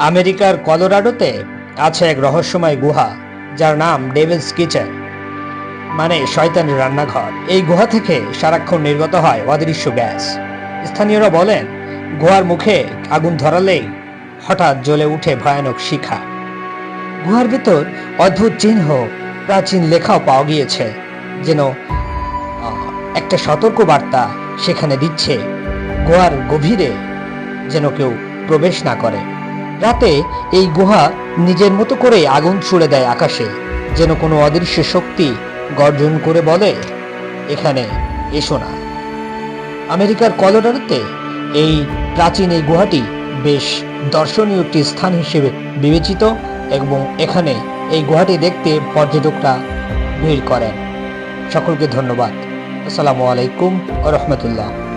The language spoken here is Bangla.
আমেরিকার কলোরাডোতে আছে এক রহস্যময় গুহা, যার নাম ডেভিলস কিচেন। মানে শয়তানের রান্নাঘর। এই গুহা থেকে সারাক্ষণ নির্গত হয় অদৃশ্য গ্যাস। স্থানীয়রা বলেন, গুহার মুখে আগুন ধরালেই হঠাৎ জ্বলে উঠে ভয়ানক শিখা। গুহার ভেতর অদ্ভুত চিহ্ন, প্রাচীন লেখাও পাওয়া গিয়েছে, যেন একটা সতর্ক বার্তা সেখানে দিচ্ছে। গুহার গভীরে যেন কেউ প্রবেশ না করে। রাতে এই গুহা নিজের মতো করে আগুন ছুড়ে দেয় আকাশে, যেন কোনো অদৃশ্য শক্তি গর্জন করে বলে, এখানে এসো না। আমেরিকার কলোরাডোতে এই প্রাচীন এই গুহাটি বেশ দর্শনীয় একটি স্থান হিসেবে বিবেচিত এবং এখানে এই গুহাটি দেখতে পর্যটকরা ভিড় করেন। সকলকে ধন্যবাদ। আসসালামু আলাইকুম রহমতুল্লাহ।